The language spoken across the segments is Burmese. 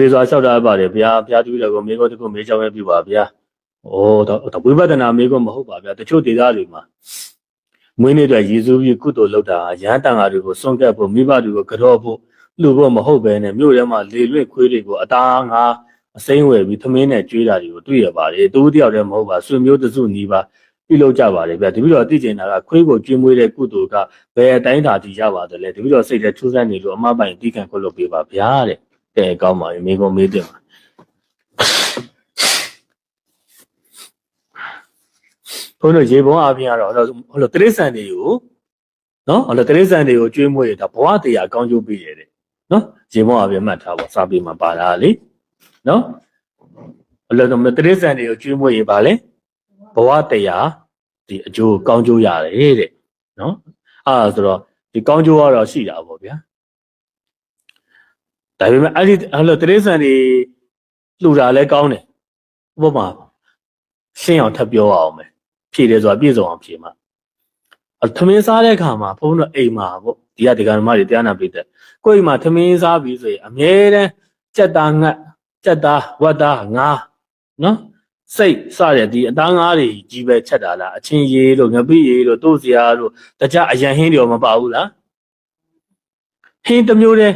ကျော်ဒီစွာလျှောက်တာပါတယ်ဗျာဘုရားတူတယ်ကိုမေကောတခုမေးချောင်းရပြပါဗျာဩတော့ဝိပဿနာမေကောမဟုတ်ပါဗျာတချို့ဒေသတွေမှာမွေးနေ့အတွက်ရည်စူးပြီးကုသိုလ်လုပ်တာရဟန်းတန်ဃာတွေကိုစွန့်ကပ်ဖို့မိဘတွေကိုကြော့ဖို့လူဖို့မဟုတ်ပဲနဲ့မြို့ထဲမှာလေလွင့်ခွေးတွေကိုအသားငါအစိမ့်ဝယ်ပြီးသမင်းနဲ့ကျွေးတာတွေကိုတွေ့ရပါတယ်တူတယောက်တည်းမဟုတ်ပါဆွေမျိုးတစုညီပါပြုလုပ်ကြပါတယ်ဗျာတပိတော့သိကျင်တာကခွေးကိုကျွေးမွေးတဲ့ကုသိုလ်ကဘယ်အတိုင်းသာတည်ရပါတယ်လဲတပိတော့စိတ်ထဲထူးဆန်းနေလို့အမပိုင်တီးခံခွင့်လုပ်ပေးပါဗျာတဲ့ ကဲကောင်းပါပြီမိကုံမေးတယ်ပါဘုန်းတော်ရေပုံအပြင်ကတော့ဟိုလိုဟိုလိုတရိษံတွေကိုနော်ဟိုလိုတရိษံတွေကိုကျွေးမွေးရတာဘဝတရားကောင်းကျိုးပေးရတယ်နော်ရေပုံအပြင်မှတ်ထားပါစာပေမှာပါတာလေနော်ဟိုလိုတရိษံတွေကိုကျွေးမွေးရပါလေဘဝတရားဒီအကျိုးကောင်းကျိုးရတယ်တဲ့နော်အဲ့ဒါဆိုတော့ဒီကောင်းကျိုးကတော့ရှိတာပေါ့ဗျာ ဒါပေမဲ့အဲ့ဒီဟိုလိုတရိษံတွေလှူတာလည်းကောင်းတယ်ဥပမာရှင်းအောင်ထပ်ပြောအောင်မယ်ဖြည့်တယ်ဆိုတာပြည့်စုံအောင်ဖြည့်မှာအသမင်းစားတဲ့အခါမှာဘုန်းတော်အိမ်မှာပေါ့ဒီကဒီကဓမ္မတွေတရားနာပိတ်တဲ့ကိုယ့်အိမ်မှာသမင်းစားပြီးဆိုရင်အမြဲတမ်းကြက်သားငတ်ကြက်သားဝက်သားငါးနော်စိတ်စတဲ့ဒီအသားငါးတွေကြီးပဲချက်တာလားအချင်းရေးလို့ငပိရေးလို့တို့စရာလို့တခြားအရန်ဟင်းတွေရောမပါဘူးလားဟင်းတစ်မျိုးတည်း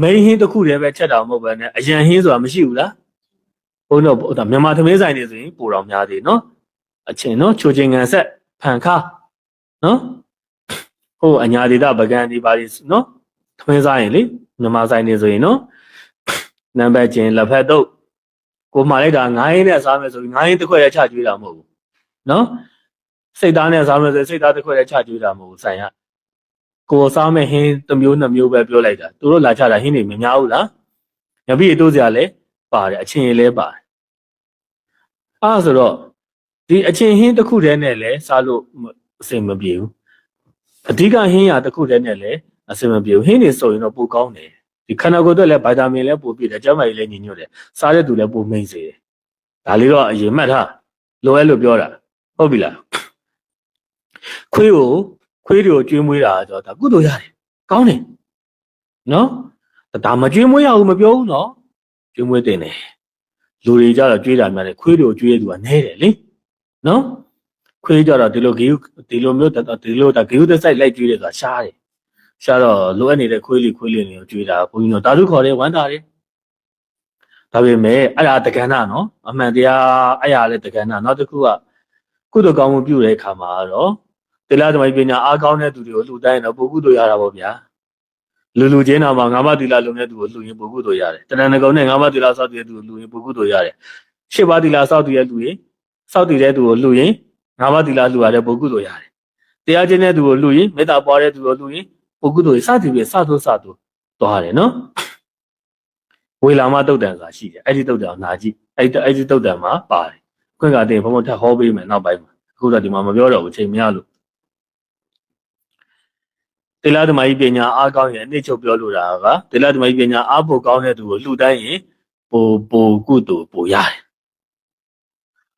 မိန်းဟင်းတစ်ခုတည်းပဲချက်တာမဟုတ်ပဲနဲ့အရန်ဟင်းဆိုတာမရှိဘူးလားဘုန်းတော်ဒါမြန်မာသမင်းဆိုင်တွေဆိုရင်ပိုတော်များသေးနော်အချင်းနော်ချိုချင်းငံဆက်ဖန်ခါနော်ဟိုအညာဒေတာပကံဒီပါလိနော်သမင်းစားရင်လေမြန်မာဆိုင်တွေဆိုရင်နော်နံပါတ်ချင်းလက်ဖက်တော့ကိုမှလိုက်တာငိုင်းနဲ့စားမယ်ဆိုပြီးငိုင်းတစ်ခွက်ရဲ့ချကျွေးတာမဟုတ်ဘူးနော်စိတ်သားနဲ့စားမယ်ဆိုစိတ်သားတစ်ခွက်ရဲ့ချကျွေးတာမဟုတ်ဘူးဆိုင်က ကိုစားမယ်ဟင်းတစ်မျိုးနှစ်မျိုးပဲပြောလိုက်တာသူတို့လာချတာဟင်းတွေမများဘူးလားညပိတိုးစရာလဲပါတယ်အချင်းရလဲပါတယ်အားဆိုတော့ဒီအချင်းဟင်းတစ်ခုတည်းနဲ့လဲစားလို့အဆင်မပြေဘူးအဓိကဟင်းရတစ်ခုတည်းနဲ့လဲအဆင်မပြေဘူးဟင်းတွေဆိုရင်တော့ပိုကောင်းတယ်ဒီခန္ဓာကိုယ်အတွက်လည်းဗီတာမင်လည်းပိုပြည့်တယ်ကျန်းမာရေးလည်းညီညွတ်တယ်စားတဲ့သူလည်းပိုမိတ်စေတယ်ဒါလေးတော့အရင်မှတ်ထားလိုရဲလို့ပြောတာဟုတ်ပြီလားခွေးကို ခွေးတွေကိုကျွေးမွေးတာဆိုတော့ဒါကုသိုလ်ရတယ်ကောင်းတယ်နော်ဒါမကျွေးမွေးရဘူးမပြောဘူးနော်ကျွေးမွေးတင်တယ်လူတွေကြတော့ကျွေးတာများတယ်ခွေးတွေကိုကျွေးရသူကနဲတယ်လေနော်ခွေးကြတော့ဒီလိုဂေယုဒီလိုမျိုးဒီလိုဒါဂေယုသက်ဆိုင်လိုက်ကျွေးတယ်ဆိုတာရှားတယ်ရှားတော့လိုအပ်နေတဲ့ခွေးလေးခွေးလေးတွေကိုကျွေးတာဘုန်းကြီးတို့တာဓုခေါ်တယ်ဝမ်းတာတယ်ဒါပေမဲ့အဲ့ဒါတက္ကနာနော်အမှန်တရားအဲ့ရလဲတက္ကနာနောက်တစ်ခုကကုသိုလ်ကောင်းမှုပြုတဲ့အခါမှာတော့ တိလသမီးပညာအားကောင်းတဲ့သူတွေကိုလှူတိုင်းတော့ပုဂ္ဂုသိုလ်ရတာပေါ့ဗျာလူလူချင်းနာမှာငါးပါးသီလလုံးတဲ့သူကိုလှူရင်ပုဂ္ဂုသိုလ်ရတယ်တဏ္ဍနကုံနဲ့ငါးပါးသီလစောက်တည်တဲ့သူကိုလှူရင်ပုဂ္ဂုသိုလ်ရတယ်ရှစ်ပါးသီလစောက်တည်တဲ့သူရင်စောက်တည်တဲ့သူကိုလှူရင်ငါးပါးသီလလှူရတဲ့ပုဂ္ဂုသိုလ်ရတယ်တရားကျင့်တဲ့သူကိုလှူရင်မေတ္တာပွားတဲ့သူကိုလှူရင်ပုဂ္ဂုသိုလ်စသည်ဖြင့်စသုစသုသွားတယ်နော်ဝေလာမတုတ်တန်ဆိုတာရှိတယ်အဲ့ဒီတုတ်တန်နာကြည့်အဲ့ဒီအဲ့ဒီတုတ်တန်မှာပါတယ်ခွင့်ကတင်ဘုံဘုံထပ်ဟောပေးမယ်နောက်ပိုင်းမှာအခုတော့ဒီမှာမပြောတော့ဘူးချိန်မရလို့ တေလာသမီးပညာအားကောင်းရင်အနည်းချုပ်ပြောလို့တာကတေလာသမီးပညာအားဖို့ကောင်းတဲ့သူကိုလှူတိုင်းရင်ပိုပိုကုသိုလ်ပိုရတယ်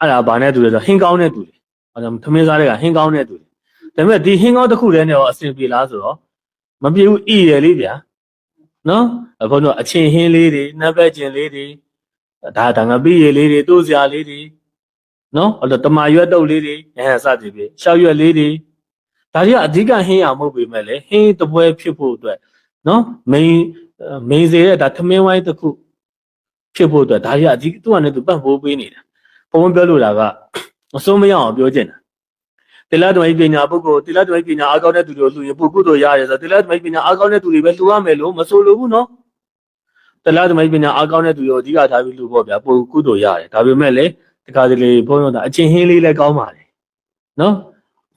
အဲ့ဒါဘာနဲ့တူလဲဆိုဟင်းကောင်းတဲ့သူတွေအဲ့ဒါသမင်းစားတွေကဟင်းကောင်းတဲ့သူတွေဒါပေမဲ့ဒီဟင်းကောင်းတစ်ခုတည်းနဲ့ရောအဆင်ပြေလားဆိုတော့မပြေဘူးဤရယ်လေးဗျာနော်အခုတော့အချင်းဟင်းလေးတွေနှက်ပဲ့ကျင်လေးတွေဒါဒါငပိရည်လေးတွေတိုးစရာလေးတွေနော်အဲ့တော့တမာရွက်တုပ်လေးတွေအဲစသည်ဖြင့်ရှောက်ရွက်လေးတွေ ဒါတွေကအဓိကဟင်းရမဟုတ်ပေမဲ့လေဟင်းတပွဲဖြစ်ဖို့အတွက်နော်မိန်မိန်စေတဲ့ဒါသမင်းဝိုင်းတစ်ခုဖြစ်ဖို့အတွက်ဒါတွေကအဓိသူကလည်းသူပတ်ဖို့ပေးနေတာဘုံပြောလို့တာကအစိုးမရအောင်ပြောချင်တာတိလသမီးပညာပုဂ္ဂိုလ်တိလသမီးပညာအားကောင်းတဲ့သူတွေကိုလှူရင်ပုဂ္ဂိုလ်တို့ရတယ်ဆိုတိလသမီးပညာအားကောင်းတဲ့သူတွေပဲလှူရမယ်လို့မဆိုလိုဘူးနော်တိလသမီးပညာအားကောင်းတဲ့သူတွေကိုအဓိကထားပြီးလှူဖို့ဗျာပုဂ္ဂိုလ်တို့ရတယ်ဒါပေမဲ့လည်းတခါတလေဘုန်းတော်တာအချင်းဟင်းလေးလည်းကောင်းပါတယ်နော်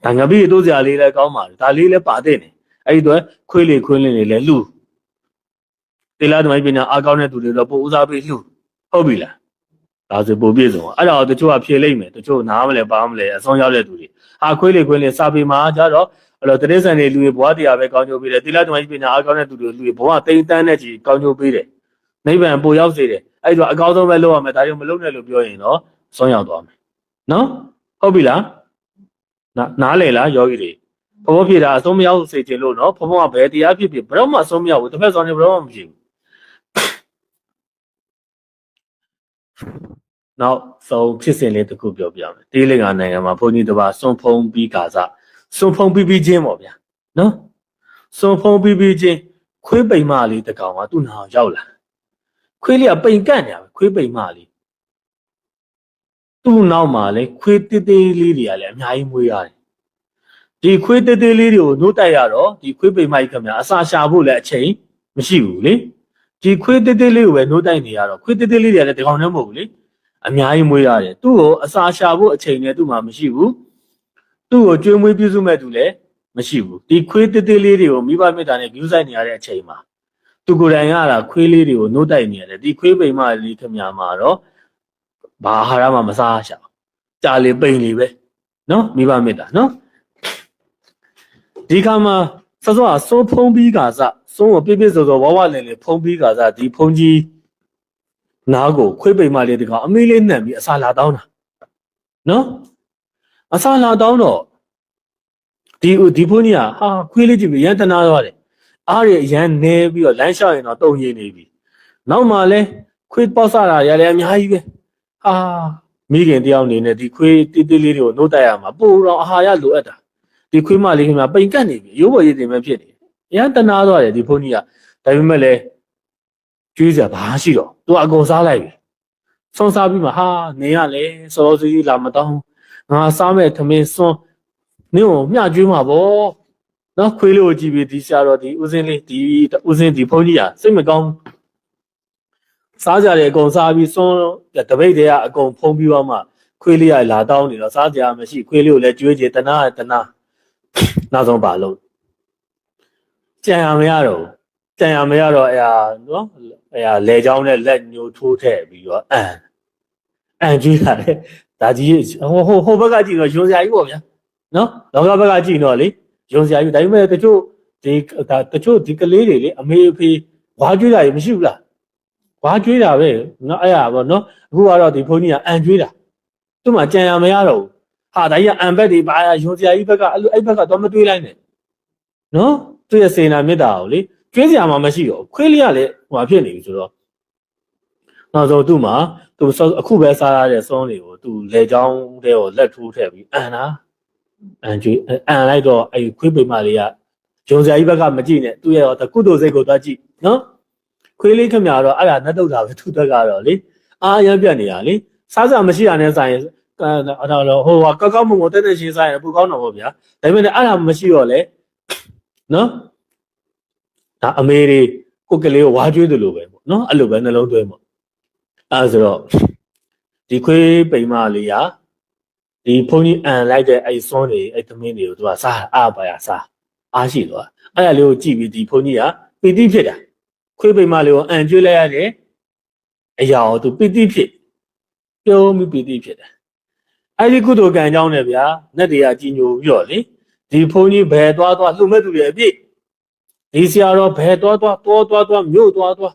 ဒါငါပြီးတိုးစရာလေးလည်းကောင်းပါတယ်ဒါလေးလည်းပါတဲ့နေအဲ့ဒီတော့ခွေးလေးခွင်းလေးတွေလည်းလှူတိလသမီးပညာအားကောင်းတဲ့သူတွေတော့ပို့ဦးစားပေးလှူဟုတ်ပြီလားဒါဆိုပို့ပြည့်စုံအဲ့ဒါတော့တချို့ကဖြေလိုက်မယ်တချို့နားမလဲပါမလဲအဆုံးရောက်တဲ့သူတွေဟာခွေးလေးခွင်းလေးစာပေမှာကြတော့အဲ့တော့တတိဆန်တွေလူတွေဘဝတရားပဲကောင်းကျိုးပေးတယ်တိလသမီးပညာအားကောင်းတဲ့သူတွေလူတွေဘဝတိမ်တန်းတဲ့ကြီးကောင်းကျိုးပေးတယ်နိဗ္ဗာန်ပိုရောက်စေတယ်အဲ့တော့အကောင်းဆုံးပဲလုပ်ရမယ်ဒါကြောင့်မလုပ်နဲ့လို့ပြောရင်တော့ဆုံးရောက်သွားမယ်နော်ဟုတ်ပြီလား နားနားလေလားယောဂီတွေဘဘဖြစ်တာအဆုံးမရောက်စေချင်လို့နော်ဘဘကဘယ်တရားဖြစ်ဖြစ်ဘယ်တော့မှအဆုံးမရောက်ဘူးတစ်ဖက်ဆောင်နေဘယ်တော့မှမဖြစ်ဘူးနောက်ဆုံးဖြစ်စဉ်လေးတစ်ခုပြောပြမယ်တေးလင်္ကာနိုင်ငံမှာဘုန်းကြီးတစ်ပါးစွန်ဖုံးပြီးကာစစွန်ဖုံးပြီးပြီးချင်းပေါ့ဗျာနော်စွန်ဖုံးပြီးပြီးချင်းခွေးပိန်မလေးတစ်ကောင်ကသူ့နာအောင်ရောက်လာခွေးလေးကပိန်ကန့်နေရပဲခွေးပိန်မလေး သူ့နောက်မှာလေခွေးတေးသေးလေးတွေကလည်းအများကြီးမွေးရတယ်ဒီခွေးတေးသေးလေးတွေကိုနှုတ်တိုက်ရတော့ဒီခွေးပိန်မကြီးခင်ဗျာအစာရှာဖို့လည်းအချိန်မရှိဘူးလေဒီခွေးတေးသေးလေးကိုပဲနှုတ်တိုက်နေရတော့ခွေးတေးသေးလေးတွေကလည်းဒီကောင်တည်းမဟုတ်ဘူးလေအများကြီးမွေးရတယ်သူ့ကိုအစာရှာဖို့အချိန်နဲ့သူ့မှာမရှိဘူးသူ့ကိုကျွေးမွေးပြုစုမဲ့သူလည်းမရှိဘူးဒီခွေးတေးသေးလေးတွေကိုမိဘမေတ္တာနဲ့ဂူးဆိုင်နေရတဲ့အချိန်မှာသူကိုယ်တိုင်ကလာခွေးလေးတွေကိုနှုတ်တိုက်နေရတယ်ဒီခွေးပိန်မလေးခင်များမှာတော့ ဘာအာဟာရမှမစားရှာဘူးကြာလေပိန်လေပဲနော်မိဘမေတ္တာနော်ဒီခါမှာစစောကစိုးဖုံးပြီးကစစိုးကိုပြည့်ပြည့်စုံစုံဝဝလင်လင်ဖုံးပြီးကစဒီဖုံးကြီးနားကိုခွေးပိန်မလေးတကောင်အမေးလေးနှံပြီးအစာလာတောင်းတာနော်အစာလာတောင်းတော့ဒီဒီဖုန်းကြီးကဟာခွေးလေးကြည့်ပြီးရန်တနာသွားတယ်အားရရန်နေပြီးတော့လမ်းလျှောက်ရင်တော့တုံရင်းနေပြီနောက်မှလဲခွေးပေါက်ဆတာရလည်းအများကြီးပဲ ဟာမိခင်တယောက်အနေနဲ့ဒီခွေးတိတိလေးတွေကိုနှုတ်တိုက်ရမှာပိုတော့အာဟာရလိုအပ်တာဒီခွေးမလေးခင်ဗျာပိန်ကတ်နေပြီရိုးပေါ်ရည်တင်မဲ့ဖြစ်နေရန်တနာသွားတယ်ဒီဖုန်းကြီးကဒါပေမဲ့လည်းကျွေးစရာဘာမှရှိတော့သူအကုန်စားလိုက်ပြီဆွန်စားပြီးမှဟာနေရလေစောစောစီးလာမတောင်းငါစားမဲ့ထမင်းဆွန်နင့်ကိုမျှကျွေးမှာဗောနော်ခွေးလေးကိုကြည့်ပြီးဒီဆရာတော်ဒီဦးစင်းလေးဒီဦးစင်းဒီဘုန်းကြီးอ่ะစိတ်မကောင်းဘူး စားကြတယ်အကုန်စားပြီးဆွန်တပိတ်တည်းကအကုန်ဖုံးပြီးတော့မှခွေးလေးကလာတောင်းနေတော့စားကြမရှိခွေးလေးကိုလည်းကျွေးကြတနာတနာနောက်ဆုံးပါလို့ကြံရမရတော့ဘူးတန်ရမရတော့အဲ့ဟာနော်အဲ့ဟာလေချောင်းနဲ့လက်ညှိုးထိုးထည့်ပြီးတော့အန်အန်ကျွေးတာလေဒါကြီးဟိုဟိုဟိုဘက်ကကြည့်တော့ယွန်စရာကြီးပေါ့ဗျာနော်လောကဘက်ကကြည့်တော့လေယွန်စရာကြီးဒါပေမဲ့တချို့ဒီဒါတချို့ဒီကလေးတွေလေအမေအဖေဝါကျွေးတာကြီးမရှိဘူးလား ဝါကျွေးတာပဲနော်အဲ့ဟာပေါ့နော်အခုကတော့ဒီဖုန်းကြီးကအန်ကျွေးတာသူ့မှာကြံရမရတော့ဘူးဟာဒါကြီးကအန်ဘက်တွေပါယွန်စရာကြီးဘက်ကအဲ့လိုအဲ့ဘက်ကတော့မတွေးလိုက်နဲ့နော်သူ့ရဲ့စေနာမေတ္တာကိုလေကျွေးစရာမှမရှိတော့ဘူးခွေးလေးကလည်းဟိုဟာဖြစ်နေပြီဆိုတော့နောက်ဆုံးသူ့မှာသူစောအခုပဲစားရတဲ့စွန်းတွေကိုသူလေချောင်းတဲ့ကိုလက်ထိုးထည့်ပြီးအန်တာအန်ကျွေးအန်လိုက်တော့အဲ့ခွေးပိန်မလေးကဂျုံစရာကြီးဘက်ကမကြည့်နဲ့သူ့ရဲ့တော့ကုသိုလ်စိတ်ကိုသွားကြည့်နော် ခွေးလေးခမရတော့အဲ့ဒါနှက်တုတ်တာပဲသူတက်ကတော့လေအာရမ်းပြတ်နေရလေစားစရာမရှိတာနဲ့ဆိုင်ရင်အဲ့တော့ဟိုဟာကောက်ကောက်မုံကိုတက်တက်ရှင်းစားရင်ပူကောင်းတော့ဗောဗျာဒါပေမဲ့အဲ့ဒါမရှိတော့လေနော်ဒါအမေတွေကိုယ်ကလေးကိုဝါကျွေးတယ်လို့ပဲပေါ့နော်အဲ့လိုပဲနှလုံးသွင်းပေါ့အဲဒါဆိုတော့ဒီခွေးပိန်မလေးကဒီဖုန်းကြီးအန်လိုက်တဲ့အဲ့စွန်းတွေအဲ့သမင်းတွေကိုသူကစားအားပါရစားအားရှိတော့အဲ့ဒါလေးကိုကြည့်ပြီးဒီဖုန်းကြီးကပီတိဖြစ်တာ ခွေးပိန်မလေးကိုအန်ကျွေးလိုက်ရတဲ့အရာကိုသူပီတိဖြစ်ပြုံးပြီးပီတိဖြစ်တယ်အဲ့ဒီကုသိုလ်ကံကြောင်းနဲ့ဗျာနတ်တွေကကြီးညိုပြီးတော့လေဒီဖုန်းကြီးဘယ်သွားသွားလှုပ်မဲ့သူတွေအပြည့်ဒီဆရာတော်ဘယ်သွားသွားတောသွားသွားမြို့သွားသွား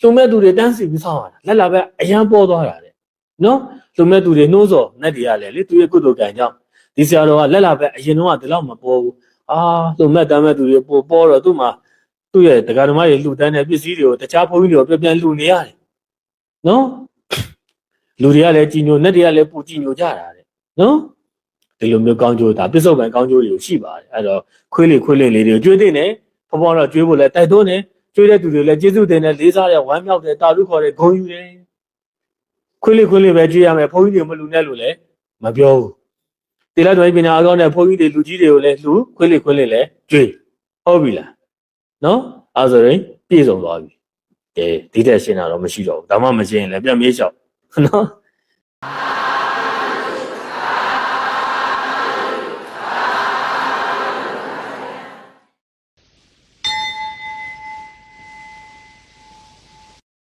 လုံမဲ့သူတွေတန်းစီပြီးဆောင်းရတာလက်လာပဲအရန်ပေါ်သွားတာတဲ့နော်လုံမဲ့သူတွေနှိုးစော်နဲ့တည်းရလေလေသူရဲ့ကုသိုလ်ကံကြောင့်ဒီဆရာတော်ကလက်လာပဲအရင်တော့ကဒီလောက်မပေါ်ဘူးအာလုံမဲ့တမ်းမဲ့သူတွေပေါ်ပေါ်တော့သူ့မှာ သူ့ရဲ့တရားဓမ္မတွေလှူဒန်းတဲ့ပစ္စည်းတွေကိုတခြားဘုန်းကြီးတွေကိုပြန်ပြန်လှူနေရတယ်နော်လူတွေကလည်းကြည်ညိုနဲ့တွေကလည်းပူကြည်ညိုကြတာတဲ့နော်ဒီလိုမျိုးကောင်းကျိုးဒါပစ္စုပန်ကောင်းကျိုးတွေကိုရှိပါတယ်အဲ့တော့ခွေးလေးခွေးလေးလေးတွေကိုကျွေးသိနေဘဘတော့ကျွေးဖို့လဲတိုက်တွန်းနေကျွေးတဲ့သူတွေလည်းကျေးဇူးတင်တယ်လေးစားတယ်ဝမ်းမြောက်တယ်တာရုခေါ်တယ်ဂုဏ်ယူတယ်ခွေးလေးခွေးလေးပဲကျွေးရမယ်ဘုန်းကြီးတွေမလူနဲ့လို့လည်းမပြောဘူးတိလတော်ပညာအကောင်းတဲ့ဘုန်းကြီးတွေလူကြီးတွေကိုလည်းလူခွေးလေးခွေးလေးလည်းကျွေးဟုတ်ပြီလား နော်အဲဆိုရင်ပြည့်စုံသွားပြီကဲဒီတဲ့ရှင်းတာတော့မရှိတော့ဘူးဒါမှမရှင်းရင်လည်းပြန်ပြေးလျှောက်နော်